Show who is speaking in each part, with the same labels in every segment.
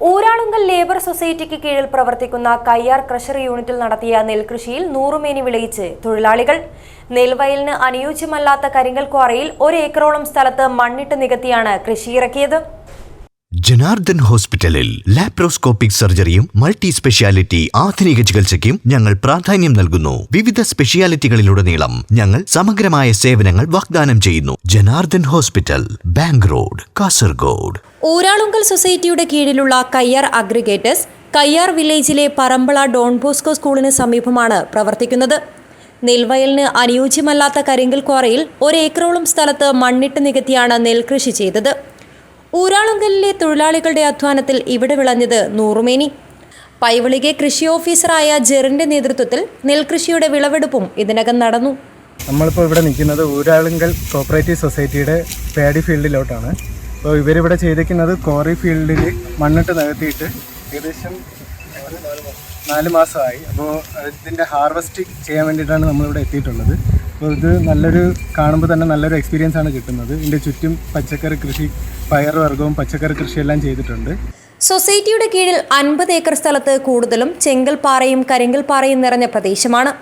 Speaker 1: Uralungal labour സൊസൈറ്റിക്ക് കീഴിൽ പ്രവർത്തിക്കുന്ന കയ്യാർ ക്രഷർ യൂണിറ്റിൽ നടത്തിയ നെൽകൃഷിയിൽ നൂറുമേനി വിളയിച്ച് തൊഴിലാളികൾ. നെൽവയലിന് അനുയോജ്യമല്ലാത്ത കരിങ്കൽ ക്വാറിയിൽ ഒരു ഏക്കറോളം സ്ഥലത്ത് മണ്ണിട്ട് നികത്തിയാണ് കൃഷി ഇറക്കിയത്
Speaker 2: ജനാർദ്ദൻ ഹോസ്പിറ്റലിൽ ലാപ്രോസ്കോപ്പിക് സർജറിയും മൾട്ടി സ്പെഷ്യാലിറ്റി ആധുനിക ചികിത്സയ്ക്കും ഞങ്ങൾ പ്രാധാന്യം നൽകുന്നു. വിവിധ സ്പെഷ്യാലിറ്റികളിലുടനീളം ഞങ്ങൾ സമഗ്രമായ സേവനങ്ങൾ വാഗ്ദാനം ചെയ്യുന്നു. Janardan hospital bank road Kasaragod.
Speaker 1: Uralungal സൊസൈറ്റിയുടെ കീഴിലുള്ള കയ്യാർ അഗ്രിഗേറ്റേഴ്സ് കയ്യാർ വില്ലേജിലെ പറമ്പള ഡോൺ ബോസ്കോ സ്കൂളിന് സമീപമാണ് പ്രവർത്തിക്കുന്നത്. നെൽവയലിന് അനുയോജ്യമല്ലാത്ത കരിങ്കൽ ക്വാറയിൽ ഒരേക്കറോളം സ്ഥലത്ത് മണ്ണിട്ട് നികത്തിയാണ് നെൽകൃഷി ചെയ്തത്. ഊരാളുങ്കലിലെ തൊഴിലാളികളുടെ അധ്വാനത്തിൽ ഇവിടെ വിളഞ്ഞത് നൂറുമേനി. പൈവളികെ കൃഷി ഓഫീസറായ ജെറിന്റെ നേതൃത്വത്തിൽ നെൽകൃഷിയുടെ വിളവെടുപ്പും ഇതിനകം നടന്നു.
Speaker 3: നമ്മളിപ്പോൾ ഇവിടെ നിൽക്കുന്നത് ഊരാളുങ്കൽ കോപ്പറേറ്റീവ് സൊസൈറ്റിയുടെ പാഡി ഫീൽഡിലോട്ടാണ്. അപ്പോൾ ഇവരിവിടെ ചെയ്തിരിക്കുന്നത് കോറി ഫീൽഡിൽ മണ്ണിട്ട് നികത്തിയിട്ട് ഏകദേശം നാല് മാസമായി. അപ്പോൾ ഇതിന്റെ ഹാർവസ്റ്റ് ചെയ്യാൻ വേണ്ടിയിട്ടാണ് നമ്മളിവിടെ എത്തിയിട്ടുള്ളത്. അപ്പോൾ ഇത് നല്ലൊരു കാണുമ്പോൾ തന്നെ നല്ലൊരു എക്സ്പീരിയൻസ് ആണ് കിട്ടുന്നത്. ഇതിന്റെ ചുറ്റും പച്ചക്കറി കൃഷി പയറുവർഗവും പച്ചക്കറി കൃഷിയെല്ലാം ചെയ്തിട്ടുണ്ട്.
Speaker 1: സൊസൈറ്റിയുടെ കീഴിൽ അൻപത് ഏക്കർ സ്ഥലത്ത് കൂടുതലും ചെങ്കൽപ്പാറയും കരിങ്കൽപ്പാറയും നിറഞ്ഞ പ്രദേശമാണ്.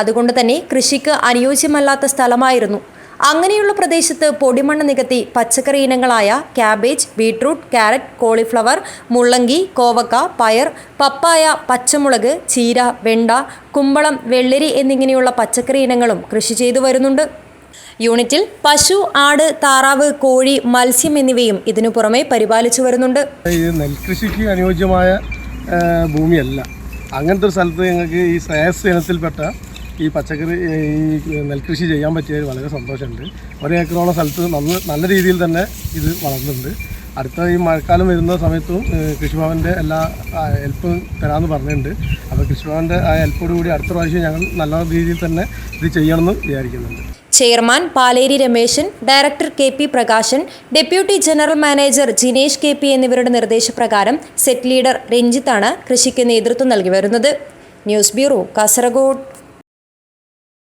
Speaker 1: അതുകൊണ്ട് തന്നെ കൃഷിക്ക് അനുയോജ്യമല്ലാത്ത സ്ഥലമായിരുന്നു അങ്ങനെയുള്ള പ്രദേശത്ത് പൊടിമണ്ണ് നികത്തി പച്ചക്കറി ഇനങ്ങളായ ക്യാബേജ് ബീട്രൂട്ട് ക്യാരറ്റ് കോളിഫ്ലവർ മുള്ളങ്കി കോവക്ക പയർ പപ്പായ പച്ചമുളക് ചീര വെണ്ട കുമ്പളം വെള്ളരി എന്നിങ്ങനെയുള്ള പച്ചക്കറി ഇനങ്ങളും കൃഷി ചെയ്തു വരുന്നുണ്ട്. യൂണിറ്റിൽ പശു ആട് താറാവ് കോഴി മത്സ്യം എന്നിവയും ഇതിനു പുറമെ പരിപാലിച്ചു വരുന്നുണ്ട്.
Speaker 3: ഇത് നെൽകൃഷിക്ക് അനുയോജ്യമായ ഭൂമിയല്ല. അങ്ങനത്തെ ഒരു സ്ഥലത്ത് ഞങ്ങൾക്ക് ഈ ശ്രേയസ് ഇനത്തിൽപ്പെട്ട ഈ പച്ചക്കറി ഈ നെൽകൃഷി ചെയ്യാൻ പറ്റിയതിൽ വളരെ സന്തോഷമുണ്ട്. ഒരേക്കറോളം സ്ഥലത്ത് നന്ന് നല്ല രീതിയിൽ തന്നെ ഇത് വളർന്നുണ്ട്. അടുത്ത ഈ മഴക്കാലം വരുന്ന സമയത്തും കൃഷിഭവന്റെ എല്ലാ ഹെൽപ്പും തരാമെന്ന് പറഞ്ഞിട്ടുണ്ട്. അപ്പോൾ കൃഷിഭവന്റെ ആ ഹെൽപ്പോട് കൂടി അടുത്ത പ്രാവശ്യം ഞങ്ങൾ നല്ല രീതിയിൽ തന്നെ ഇത് ചെയ്യണമെന്ന് വിചാരിക്കുന്നുണ്ട്.
Speaker 1: Chairman Paleri Rameshan director K P Prakashan deputy general manager Jinesh K P എന്നിവരുടെ നിർദ്ദേശപ്രകാരം സെറ്റ് ലീഡർ രഞ്ജിത്താണ് കൃഷിക്ക് നേതൃത്വം നൽകി വരുന്നത്. News bureau Kasaragod.